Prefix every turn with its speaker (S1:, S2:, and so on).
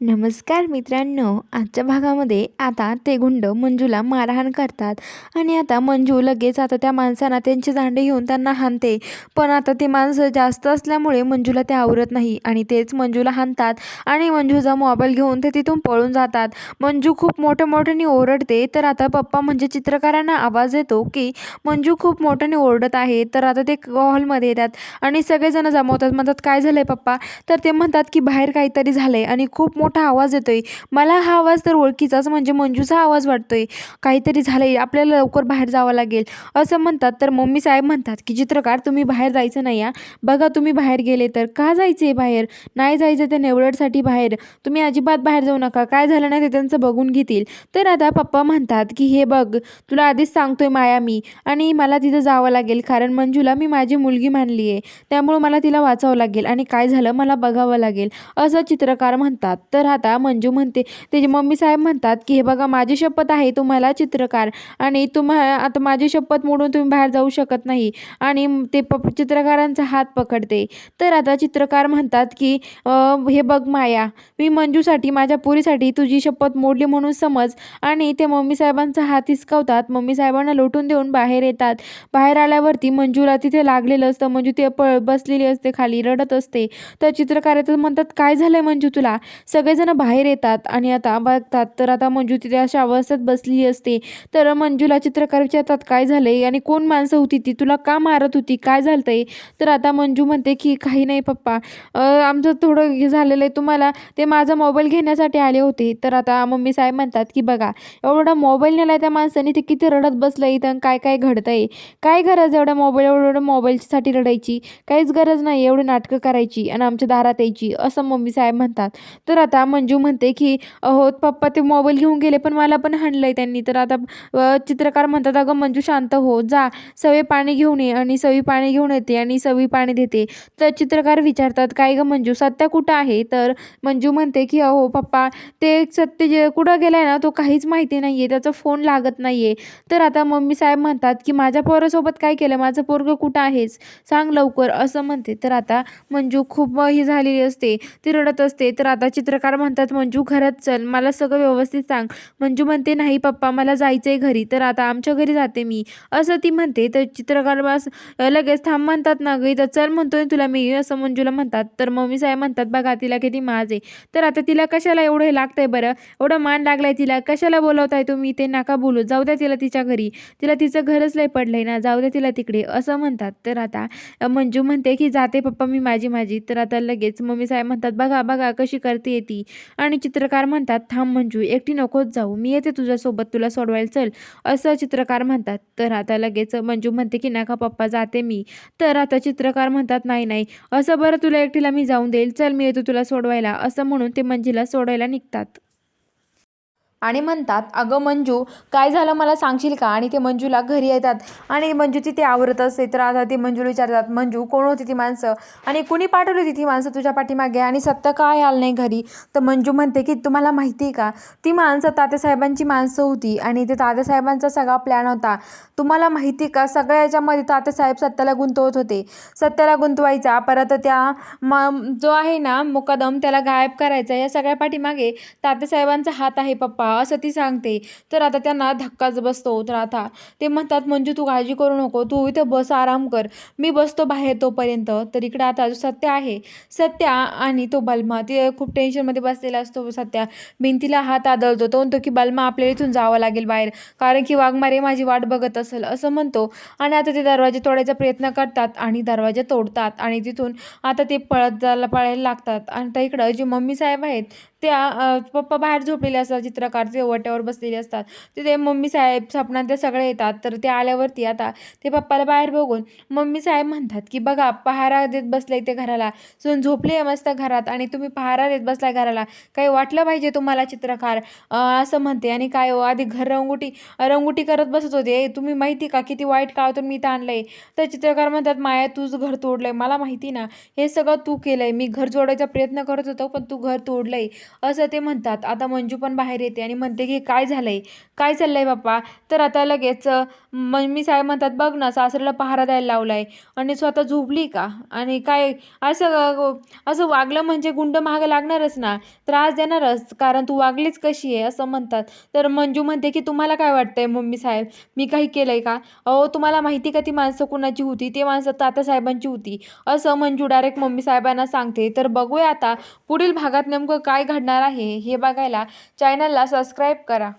S1: नमस्कार मित्रांनो आजच्या भागामध्ये आता ते गुंड मंजूला मारहाण करतात. आणि आता मंजू लगेच आता त्या माणसांना त्यांचे दांडे घेऊन त्यांना हाणते. पण आता ते माणसं जास्त असल्यामुळे मंजूला ते आवरत नाही. आणि तेच मंजूला हाणतात. आणि मंजूचा मोबाईल घेऊन ते तिथून पळून जातात. मंजू खूप मोठ्या मोठ्याने ओरडते. तर आता पप्पा म्हणजे चित्रकारांना आवाज येतो की मंजू खूप मोठ्याने ओरडत आहे. तर आता ते हॉलमध्ये येतात. आणि सगळेजण जमवतात. म्हणतात काय झालं आहे पप्पा? तर ते म्हणतात की बाहेर काहीतरी झालं आहे आणि खूप मोठा आवाज येतोय. मला हा आवाज तर ओळखीचाच म्हणजे मंजूचा आवाज वाटतोय. काहीतरी झालंय आपल्याला लवकर बाहेर जावं लागेल. असं म्हणतात तर मम्मी साहेब म्हणतात की चित्रकार तुम्ही बाहेर जायचं नाही या बघा तुम्ही बाहेर गेले तर का जायचे बाहेर? नाही जायचं ते नेवळडसाठी बाहेर. तुम्ही अजिबात बाहेर जाऊ नका. काय झालं नाही ते त्यांचं बघून घेतील. तर आता पप्पा म्हणतात की हे बघ तुला आधीच सांगतोय माया मी आणि मला तिथं जावं लागेल कारण मंजूला मी माझी मुलगी मानली आहे त्यामुळं मला तिला वाचावं लागेल आणि काय झालं मला बघावं लागेल. असं चित्रकार म्हणतात. तर आता मंजू म्हणते त्याची मम्मी साहेब म्हणतात की हे बघा माझी शपथ आहे तुम्हाला चित्रकार आणि तुम्हा आता माझी शपथ मोडून तुम्ही बाहेर जाऊ शकत नाही आणि ते प चित्रकारांचा हात पकडते. तर आता चित्रकार म्हणतात की हे बघ माया मी मंजूसाठी माझ्या पुरीसाठी तुझी शपथ मोडली म्हणून समज आणि ते मम्मी साहेबांचा हात हिसकावतात. मम्मी साहेबांना लोटून देऊन बाहेर येतात. बाहेर आल्यावरती मंजूला तिथे लागलेलं असतं. मंजू ते पळ बसलेली असते खाली रडत असते. तर चित्रकार म्हणतात काय झालंय मंजू तुला? सगळेजण बाहेर येतात आणि आता बघतात तर आता मंजू तिथे अशा अवस्थेत बसली असते. तर मंजूला चित्रकार विचारतात काय झालंय? आणि कोण माणसं होती ती? तुला का मारत होती? काय झालंय तर आता मंजू म्हणते की काही नाही पप्पा. आमचं थोडं हे झालेलं आहे. तुम्हाला ते माझा मोबाईल घेण्यासाठी आले होते. तर आता मम्मी साहेब म्हणतात की बघा एवढा मोबाईल नेला त्या माणसाने ते किती रडत बसलं इथं काय काय घडतंय? काय गरज एवढ्या मोबाईल एवढं मोबाईलसाठी रडायची? काहीच गरज नाही एवढी नाटकं करायची आणि आमच्या दारात यायची असं मम्मी साहेब म्हणतात. तर आता आता मंजू म्हणते की अहो पप्पा ते मोबाईल घेऊन गेले पण मला पण हाणलं आहे त्यांनी. तर आता चित्रकार म्हणतात अगं मंजू शांत हो जा. सवी पाणी घेऊन ये आणि सवी पाणी घेऊन येते आणि सवी पाणी देते. तर चित्रकार विचारतात काय गं मंजू सत्या कुठं आहे? तर मंजू म्हणते की अहो पप्पा ते सत्य जे कुठं गेलाय ना तो काहीच माहिती नाही आहे त्याचा फोन लागत नाही आहे तर आता मम्मी साहेब म्हणतात की माझ्या पोरासोबत काय केलं? माझं पोरगं कुठं आहेच सांग लवकर. असं म्हणते. तर आता मंजू खूप ही झालेली असते ती रडत असते. तर आता चित्रकार म्हणतात मंजू घरात चल मला सगळं व्यवस्थित सांग. मंजू म्हणते नाही पप्पा मला जायचं आहे घरी तर आता आमच्या घरी जाते मी. असं ती म्हणते तर चित्रकार बस लगेच थांब म्हणतात ना गई तर चल म्हणतोय तुला मी असं मंजूला म्हणतात. तर मम्मी साहेब म्हणतात बघा तिला किती माज आहे. तर आता तिला कशाला एवढं हे लागतंय बरं? एवढं मान लागलाय तिला? कशाला बोलवताय तुम्ही? ते नाका बोलू. जाऊ द्या तिला तिच्या घरी. तिला तिचं घरच लय पडलंय ना. जाऊ द्या तिला तिकडे असं म्हणतात. तर आता मंजू म्हणते की जाते पप्पा मी माझी माझी. तर आता लगेच मम्मी साहेब म्हणतात बघा बघा कशी करते होती. आणि चित्रकार म्हणतात थांब मंजू एकटी नकोच जाऊ. मी येते तुझ्यासोबत. तुला सोडवायला चल. असं चित्रकार म्हणतात. तर आता लगेच मंजू म्हणते की नका पप्पा जाते मी. तर आता चित्रकार म्हणतात नाही नाही. असं बरं तुला एकटीला मी जाऊन देईल. चल मी येतो तुला सोडवायला. असं म्हणून ते मंजीला सोडायला निघतात. आणि म्हणतात अगं मंजू काय झालं मला सांगशील का? आणि ते मंजूला घरी येतात. आणि मंजू तिथे आवरत असते. तर आता ते मंजूला विचारतात मंजू कोण होती ती माणसं? आणि कुणी पाठवली होती ती माणसं तुझ्या पाठीमागे? आणि सत्य काय आलं नाही घरी? तर मंजू म्हणते की तुम्हाला माहिती आहे का? ती माणसं तात्यासाहेबांची माणसं होती आणि ते तात्यासाहेबांचा सगळा प्लॅन होता. तुम्हाला माहिती का? सगळ्या याच्यामध्ये तात्यासाहेब सत्याला गुंतवत होते. सत्याला गुंतवायचा. परत त्या म जो आहे ना मुकदम त्याला गायब करायचा. या सगळ्या पाठीमागे तात्यासाहेबांचा हात आहे पप्पा. असं ती सांगते. तर आता त्यांना धक्काच बसतो. तर आता ते म्हणतात म्हणजे तू काळजी करू नको. तू इथे बस आराम कर. मी बसतो बाहेर तोपर्यंत. तर इकडे आता जो सत्य आहे सत्या आणि तो बलमा ते खूप टेन्शनमध्ये बसलेला असतो सत्या. भिंतीला हात आदळतो. तो म्हणतो की बलमा आपल्याला इथून जावं लागेल बाहेर. कारण की वाघमारे माझी वाट बघत असेल. असं म्हणतो. आणि आता ते दरवाजे तोडायचा प्रयत्न करतात आणि दरवाजे तोडतात. आणि तिथून आता ते पळत जायला पळायला लागतात. आणि त्या इकडं जी मम्मी साहेब आहेत त्या पप्पा बाहेर झोपलेले असतात चित्रकार ते वट्यावर बसलेले असतात. तिथे मम्मी साहेब स्वप्नात ते सगळे येतात तर ते आल्यावरती आता ते पप्पाला बाहेर बघून मम्मी साहेब म्हणतात की बघा पहारा देत बसलाय ते घराला. सून झोपली मस्त घरात आणि तुम्ही पहारा देत बसलाय घराला. काही वाटलं पाहिजे तुम्हाला चित्रकार? असं म्हणते. आणि काय हो आधी घर रंगोटी रंगोटी करत बसत होते. तुम्ही माहिती का? किती वाईट काळातून मी इथं आहे तर चित्रकार म्हणतात माया तूच घर तोडलंय. मला माहिती ना हे सगळं तू केलंय. मी घर जोडायचा प्रयत्न करत होतो पण तू घर तोडलंय. असं ते म्हणतात. आता मंजू पण बाहेर येते आणि म्हणते की काय झालंय? काय चाललंय बाप्पा? तर आता लगेच मम्मी साहेब म्हणतात बघ ना सासऱ्याला पहारा द्यायला लावलाय आणि स्वतः झोपली का? आणि काय असं असं वागलं म्हणजे गुंड मागं लागणारच ना? त्रास देणारच कारण तू वागलीच कशी आहे? असं म्हणतात. तर मंजू म्हणते की तुम्हाला काय वाटतंय मम्मी साहेब? मी काही केलंय का? अहो तुम्हाला माहिती का ती माणसं कुणाची होती? ते माणसं तातासाहेबांची होती. असं मंजू डायरेक्ट मम्मी साहेबांना सांगते. तर बघूया आता पुढील भागात नेमकं काय घडणार आहे हे बघायला चॅनलला सबस्क्राईब करा.